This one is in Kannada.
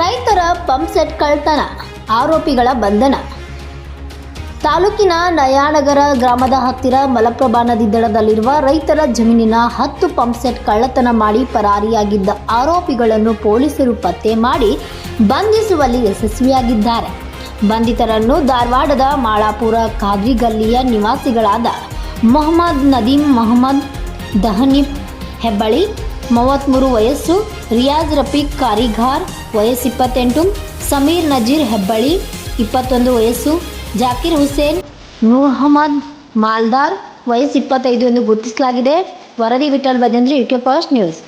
ರೈತರ ಪಂಪ್ ಸೆಟ್ ಕಳ್ತನ ಆರೋಪಿಗಳ ಬಂಧನ. ತಾಲೂಕಿನ ನಯಾನಗರ ಗ್ರಾಮದ ಹತ್ತಿರ ಮಲಪ್ರಭಾ ನದಿ ದಡದಲ್ಲಿರುವ ರೈತರ ಜಮೀನಿನ ಹತ್ತು ಪಂಪ್ ಸೆಟ್ ಕಳ್ಳತನ ಮಾಡಿ ಪರಾರಿಯಾಗಿದ್ದ ಆರೋಪಿಗಳನ್ನು ಪೊಲೀಸರು ಪತ್ತೆ ಮಾಡಿ ಬಂಧಿಸುವಲ್ಲಿ ಯಶಸ್ವಿಯಾಗಿದ್ದಾರೆ. ಬಂಧಿತರನ್ನು ಧಾರವಾಡದ ಮಾಳಾಪುರ ಖಾದ್ರಿ ಗಲ್ಲಿಯ ನಿವಾಸಿಗಳಾದ ಮೊಹಮ್ಮದ್ ನದೀಮ್ ಮೊಹಮ್ಮದ್ ದಹನೀಫ್ ಹೆಬ್ಬಳಿ ಮೂವತ್ತ್ಮೂರು ವಯಸ್ಸು, ರಿಯಾಜ್ ರಫೀಕ್ ಕಾರಿಘಾರ್, ವಯಸ್ಸು ಇಪ್ಪತ್ತೆಂಟು, ಸಮೀರ್ ನಜೀರ್ ಹೆಬ್ಬಳ್ಳಿ, ಇಪ್ಪತ್ತೊಂದು ವಯಸ್ಸು, ಜಾಕಿರ್ ಹುಸೇನ್, ಮುಹಮ್ಮದ್ ಮಾಲ್ದಾರ್, ವಯಸ್ಸು ಇಪ್ಪತ್ತೈದು ಎಂದು ಗುರುತಿಸಲಾಗಿದೆ. ವರದಿ Vithal Bhajandri U K fast news.